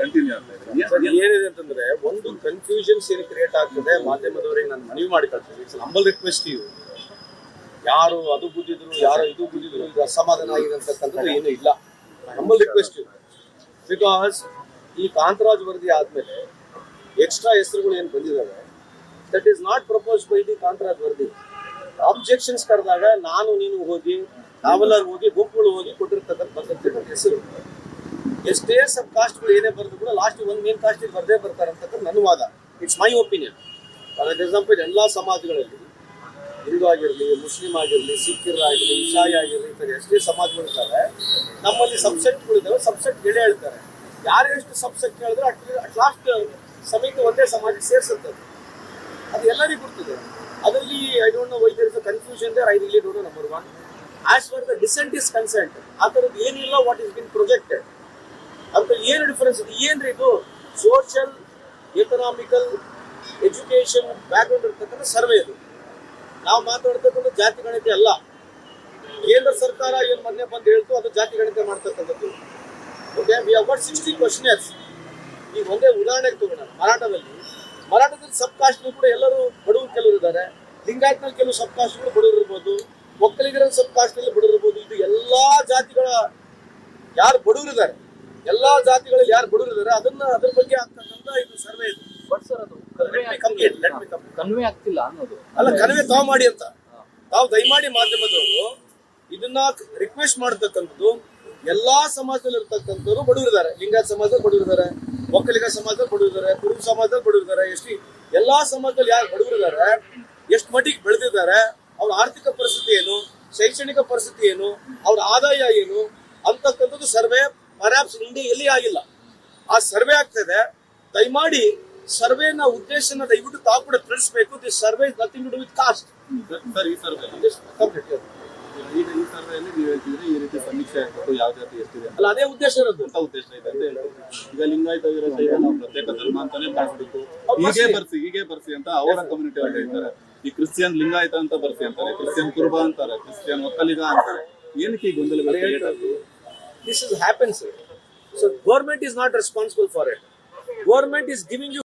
Continue ಆಗ್ತಾ ಏನಿದೆ ಅಂತಂದ್ರೆ ಒಂದು ಕನ್ಫ್ಯೂಷನ್ಸ್ ಏನು ಕ್ರಿಯೇಟ್ ಆಗ್ತದೆ ಮಾಧ್ಯಮದವರಿಗೆ ನಾನು ಮನವಿ ಮಾಡಿ ಕಳ್ತೀನಿ ಇಟ್ಸ್ ಹಂಬಲ್ ರಿಕ್ವೆಸ್ಟ್ ಯು ಯಾರು ಅದು ಬುದ್ಧಿದ್ರು ಯಾರು ಇದು ಬುದ್ಧಿದ್ರು ಇದು ಅಸಮಾಧಾನ ಆಗಿದೆ ಅಂತಕ್ಕಂಥದ್ದು ಏನು ಇಲ್ಲ. ಹಂಬಲ್ ರಿಕ್ವೆಸ್ಟ್ ಯು ಬಿಕಾಸ್ ಈ ಕಾಂತರಾಜ್ ವರದಿ ಆದ್ಮೇಲೆ ಎಕ್ಸ್ಟ್ರಾ ಹೆಸರುಗಳು ಏನು ಬಂದಿದ್ದಾವೆ that is not propose by the Kantharaj ವರದಿ. ಆಬ್ಜೆಕ್ಷನ್ಸ್ ಕರೆದಾಗ ನಾನು ನೀನು ಹೋಗಿ ನಾವೆಲ್ಲರೂ ಹೋಗಿ ಗುಂಪುಗಳು ಹೋಗಿ ಕೊಟ್ಟಿರ್ತಕ್ಕಂಥ ಹೆಸರು. ಎಷ್ಟೇ ಸಬ್ ಕಾಸ್ಟ್ಗಳು ಏನೇ ಬರೆದು ಕೂಡ ಲಾಸ್ಟ್ ಒಂದು ಮೇನ್ ಕಾಸ್ಟ್ ಬರದೇ ಬರ್ತಾರೆ ಅಂತಕ್ಕಂಥ ನನ್ನ ವಾದ. It's my opinion for example ಎಲ್ಲ ಸಮಾಜಗಳಲ್ಲಿ ಹಿಂದೂ ಆಗಿರಲಿ, ಮುಸ್ಲಿಂ ಆಗಿರಲಿ ಸಿಖ್ಖರಾಗಿರಲಿ ಇಸಾಯಿ ಆಗಿರಲಿ, ಈ ಥರ ಎಷ್ಟೇ ಸಮಾಜಗಳಿದ್ದಾವೆ ನಮ್ಮಲ್ಲಿ ಸಬ್ಸೆಟ್ಗಳಿದ್ದಾವೆ ಸಬ್ಸೆಟ್ ಗೆಳೆ ಹೇಳ್ತಾರೆ. ಯಾರು ಎಷ್ಟು ಸಬ್ಸೆಟ್ ಹೇಳಿದ್ರೆ ಅಟ್ ಅಟ್ ಲಾಸ್ಟ್ ಸಮೇತ ಒಂದೇ ಸಮಾಜಕ್ಕೆ ಸೇರಿಸುತ್ತೆ. ಅದು ಎಲ್ಲರಿಗೂ ಗೊತ್ತಿದೆ. ಅದರಲ್ಲಿ I don't know why is confusion there I really don't know number one as far the dissent is consent ಆ ಥರದ್ದು ಏನಿಲ್ಲ ವಾಟ್ ಇಸ್ ಬಿನ್ ಪ್ರೊಜೆಕ್ಟೆಡ್ ಏನು ಡಿಫರೆನ್ಸ್ ಇದೆ ಏನ್ರಿ ಇದು ಸೋಷಿಯಲ್ ಎಕನಾಮಿಕಲ್ ಎಜುಕೇಶನ್ ಬ್ಯಾಕ್ಗ್ರೌಂಡ್ ಇರ್ತಕ್ಕಂಥ ಸರ್ವೆ ಇದು. ನಾವು ಮಾತಾಡ್ತಕ್ಕಂಥ ಜಾತಿ ಗಣಿತ ಅಲ್ಲ. ಕೇಂದ್ರ ಸರ್ಕಾರ ಏನು ಮೊನ್ನೆ ಬಂದು ಹೇಳ್ತು, ಅದು ಜಾತಿ ಗಣಿತ ಮಾಡ್ತಕ್ಕಂಥದ್ದು. Okay we our sixty questionnaires ಈಗ ಒಂದೇ ಉದಾಹರಣೆಗೆ ತಗೋಣ ಮರಾಠದಲ್ಲಿ. ಮರಾಠದಲ್ಲಿ ಸಬ್ ಕಾಸ್ಟ್ ಕೂಡ ಎಲ್ಲರೂ ಬಡವರು ಕೆಲವರು ಇದ್ದಾರೆ. ಲಿಂಗಾಯತ್ನಲ್ಲಿ ಕೆಲವು ಸಬ್ ಕಾಸ್ಟ್ಗಳು ಬಡವರು ಇರ್ಬೋದು. ಒಕ್ಕಲಿಗರ ಸಬ್ ಕಾಸ್ಟ್ನಲ್ಲಿ ಬಡವರು ಇರ್ಬೋದು. ಇದು ಎಲ್ಲಾ ಜಾತಿಗಳ ಯಾರು ಬಡವರು ಇದ್ದಾರೆ. ಎಲ್ಲಾ ಜಾತಿಗಳಲ್ಲಿ ಯಾರು ಬಡವರಿದ್ದಾರೆ ಅದನ್ನ ಅದ್ರ ಬಗ್ಗೆ ಆಗ್ತಕ್ಕಂಥ ಇದು ಸರ್ವೆ ಇದು. ಬಟ್ ಸರ್ ಅದು ಕನ್ವೆ ಆಗ್ತಿಲ್ಲ. ಅನ್ನೋದು. ಅಲ್ಲ ಕನ್ವೆ ತಾವು ಮಾಡಿ ಅಂತ. ತಾವು ದಯಮಾಡಿ ಮಾಧ್ಯಮದವರು ಇದನ್ನ ರಿಕ್ವೆಸ್ಟ್ ಮಾಡ್ತಕ್ಕಂಥದ್ದು ಎಲ್ಲಾ ಸಮಾಜದಲ್ಲಿ ಇರ್ತಕ್ಕಂಥವ್ರು ಬಡವರಿದ್ದಾರೆ. ಲಿಂಗಾಯತ ಸಮಾಜದಲ್ಲಿ ಬಡವರಿದ್ದಾರೆ ಒಕ್ಕಲಿಗ ಸಮಾಜದಲ್ಲಿ ಬಡವರಿದ್ದಾರೆ ಕುರುಬ ಸಮಾಜದಲ್ಲಿ ಬಡವರಿದ್ದಾರೆ ಎಷ್ಟು ಎಲ್ಲಾ ಸಮಾಜದಲ್ಲಿ ಯಾರು ಬಡವರಿದ್ದಾರೆ ಎಷ್ಟು ಮಟ್ಟಿಗೆ ಬೆಳೆದಿದ್ದಾರೆ ಅವ್ರ ಆರ್ಥಿಕ ಪರಿಸ್ಥಿತಿ ಏನು ಶೈಕ್ಷಣಿಕ ಪರಿಸ್ಥಿತಿ ಏನು ಅವ್ರ ಆದಾಯ ಏನು ಅಂತಕ್ಕಂಥದ್ದು ಸರ್ವೆ ಪರ್ಯಾಪ್ಸ್ ಇಂಡಿಯಾ ಎಲ್ಲಿ ಆಗಿಲ್ಲ. ಆ ಸರ್ವೆ ಆಗ್ತದೆ. ದಯಮಾಡಿ ಸರ್ವೆನ ಉದ್ದೇಶನ ದಯವಿಟ್ಟು ತಾವು ಕೂಡ ತಿಳಿಸಬೇಕು. This survey is nothing to do with caste sir ಈ ಸರ್ವೆ ಈಗ ಈ ಸರ್ವೆಯಲ್ಲಿ ನೀವು ಹೇಳ್ತಿದ್ರೆ ಈ ರೀತಿ ಸಮೀಕ್ಷೆ ಆಗ್ಬೇಕು ಯಾವ ಜಾತಿ ಎಷ್ಟಿದೆ ಅಲ್ಲ ಅದೇ ಉದ್ದೇಶ ಇರೋದು. ಅಂತ ಉದ್ದೇಶ ಇದೆ ಅಂತ ಹೇಳ್ತಾರೆ ಈಗ ಲಿಂಗಾಯತ ವೀರಶೈವ ನಾವು ಪ್ರತ್ಯೇಕ ಧರ್ಮ ಅಂತಾನೆ ಮಾಡ್ಬೇಕು ಹೀಗೆ ಬರ್ಸಿ ಹೀಗೆ ಬರ್ಸಿ ಅಂತ ಅವರ ಕಮ್ಯುನಿಟಿ ಅವ್ರು ಹೇಳ್ತಾರೆ. ಈ ಕ್ರಿಶ್ಚಿಯನ್ ಲಿಂಗಾಯತ ಅಂತ ಬರ್ಸಿ ಅಂತಾರೆ ಕ್ರಿಶ್ಚಿಯನ್ ಕುರುಬ ಅಂತಾರೆ ಕ್ರಿಶ್ಚಿಯನ್ ಒಕ್ಕಲಿಗ ಅಂತಾರೆ. ಏನಕ್ಕೆ ಈ ಗೊಂದಲಗಳು This is happens. So government is not responsible for it. Government is giving you